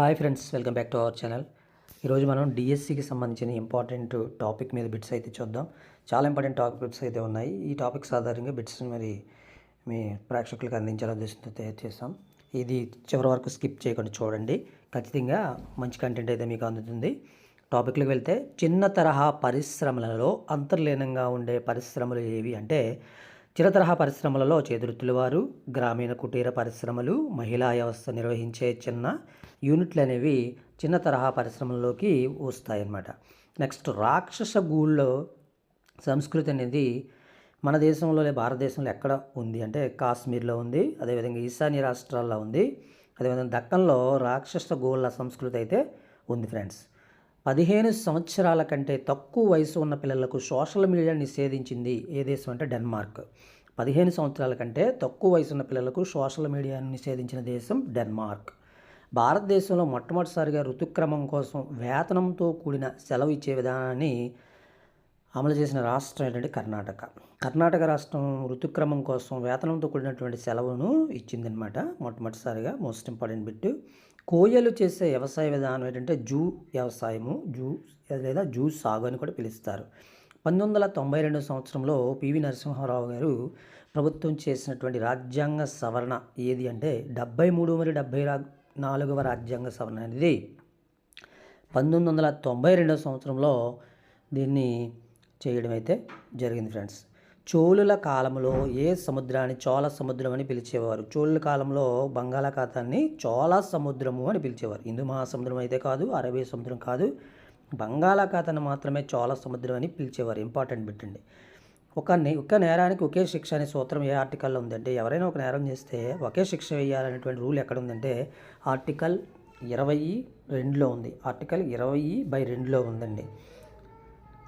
Hi friends welcome back to our channel. ఈరోజు మనం డిఎస్సికి సంబంధించిన ఇంపార్టెంట్ టాపిక్ మీద బిట్స్ అయితే చూద్దాం. చాలా ఇంపార్టెంట్ టాపిక్స్ అయితే ఉన్నాయి. ఈ టాపిక్స్ ఆధారంగా బిట్స్ మరి మీ ప్రేక్షకులకు అందించాలని ఉద్దేశంతో తయారు చేస్తాం. ఇది చివరి వరకు స్కిప్ చేయకుండా చూడండి. ఖచ్చితంగా మంచి కంటెంట్ అయితే మీకు అందుతుంది. టాపిక్లకు వెళ్తే చిన్న తరహా పరిశ్రమలలో అంతర్లీనంగా ఉండే పరిశ్రమలు ఏవి అంటే చిరతరహా పరిశ్రమలలో చేదురుతులవారు గ్రామీణ కుటీర పరిశ్రమలు మహిళా వ్యవస్థ నిర్వహించే చిన్న యూనిట్లు అనేవి చిన్న తరహా పరిశ్రమల్లోకి వస్తాయన్నమాట. నెక్స్ట్ రాక్షస గూళ్ళో సంస్కృతి అనేది మన దేశంలో లేదా భారతదేశంలో ఎక్కడ ఉంది అంటే కాశ్మీర్లో ఉంది అదేవిధంగా ఈశాన్య రాష్ట్రాల్లో ఉంది అదేవిధంగా దక్కన్లో రాక్షస గోళ్ళ సంస్కృతి అయితే ఉంది ఫ్రెండ్స్. పదిహేను సంవత్సరాల కంటే తక్కువ వయసు ఉన్న పిల్లలకు సోషల్ మీడియా నిషేధించింది ఏ దేశం అంటే డెన్మార్క్. పదిహేను సంవత్సరాల కంటే తక్కువ వయసు ఉన్న పిల్లలకు సోషల్ మీడియాను నిషేధించిన దేశం డెన్మార్క్. భారతదేశంలో మొట్టమొదటిసారిగా ఋతుక్రమం కోసం వేతనంతో కూడిన సెలవు ఇచ్చే విధానాన్ని అమలు చేసిన రాష్ట్రం ఏంటంటే కర్ణాటక. కర్ణాటక రాష్ట్రం ఋతుక్రమం కోసం వేతనంతో కూడినటువంటి సెలవును ఇచ్చిందనమాట మొట్టమొదటిసారిగా మోస్ట్ ఇంపార్టెంట్ బిట్ కోయలు చేసే వ్యవసాయ విధానం ఏంటంటే జూ వ్యవసాయము జూ లేదా జూ సాగు అని కూడా పిలుస్తారు. పంతొమ్మిది వందల తొంభై రెండు సంవత్సరంలో పివి నరసింహారావు గారు ప్రభుత్వం చేసినటువంటి రాజ్యాంగ సవరణ ఏది అంటే డెబ్బై మూడు మరియు డెబ్బై నాలుగవ రాజ్యాంగ సవరణ అనేది పంతొమ్మిది వందల తొంభై రెండవ సంవత్సరంలో దీన్ని చేయడం అయితే జరిగింది ఫ్రెండ్స్. చోళుల కాలంలో ఏ సముద్రాన్ని చోళ సముద్రం అని పిలిచేవారు? చోళుల కాలంలో బంగాళాఖాతాన్ని చోళ సముద్రము అని పిలిచేవారు. హిందూ మహాసముద్రం అయితే కాదు అరబీ సముద్రం కాదు బంగాళాఖాతాన్ని మాత్రమే చోళ సముద్రం అని పిలిచేవారు. ఇంపార్టెంట్ బిట్టండి ఒక ఒక నేరానికి ఒకే శిక్ష అనే సూత్రం ఏ ఆర్టికల్లో ఉందంటే ఎవరైనా ఒక నేరం చేస్తే ఒకే శిక్ష వేయాలనేటువంటి రూల్ ఎక్కడ ఉందంటే ఆర్టికల్ ఇరవై రెండులో ఉంది. ఆర్టికల్ ఇరవై బై రెండులో ఉందండి.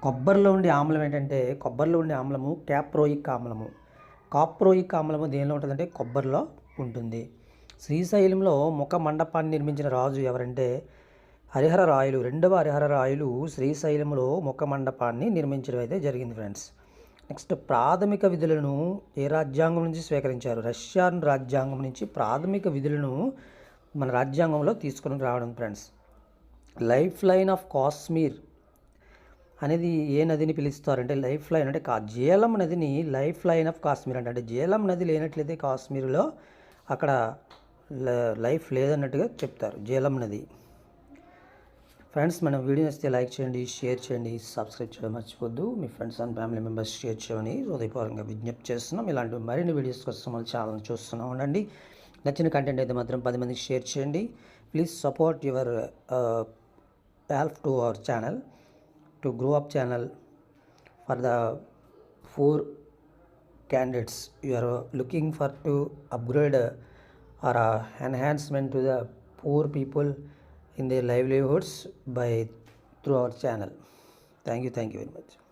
కొబ్బరిలో ఉండే ఆమ్లం ఏంటంటే కొబ్బరిలో ఉండే ఆమ్లము క్యాప్రోయిక్ ఆమ్లము. కాప్రోయిక్ ఆమ్లము దేనిలో ఉంటుందంటే కొబ్బరిలో ఉంటుంది. శ్రీశైలంలో ముఖ మండపాన్ని నిర్మించిన రాజు ఎవరంటే హరిహర రాయలు రెండవ హరిహర రాయలు శ్రీశైలంలో ముఖ మండపాన్ని నిర్మించడం అయితే జరిగింది ఫ్రెండ్స్. నెక్స్ట్ ప్రాథమిక విధులను ఏ రాజ్యాంగం నుంచి స్వీకరించారు? రష్యన్ రాజ్యాంగం నుంచి ప్రాథమిక విధులను మన రాజ్యాంగంలో తీసుకుని రావడం friends. Life line of Kashmir అనేది ఏ నదిని పిలుస్తారంటే లైఫ్ లైన్ అంటే కా జేలం నదిని లైఫ్ లైన్ ఆఫ్ కాశ్మీర్ అంటే అంటే జేలం నది లేనట్లయితే కాశ్మీర్లో అక్కడ లైఫ్ లేదన్నట్టుగా చెప్తారు జేలం నది. ఫ్రెండ్స్ మన వీడియో నచ్చితే లైక్ చేయండి షేర్ చేయండి సబ్స్క్రైబ్ చేయడం మర్చిపోద్దు. మీ friends and family members share చేయమని హృదయపూర్వకంగా విజ్ఞప్తి చేస్తున్నాం. ఇలాంటి మరిన్ని వీడియోస్ కోసం మన ఛానల్ చూస్తూనే ఉండండి. నచ్చిన కంటెంట్ అయితే మాత్రం పది మందికి షేర్ చేయండి. Please support your help to our channel. to grow up channel for the four candidates you are looking for to upgrade or uh, enhancement to the poor people in their livelihoods by through our channel. Thank you thank you very much.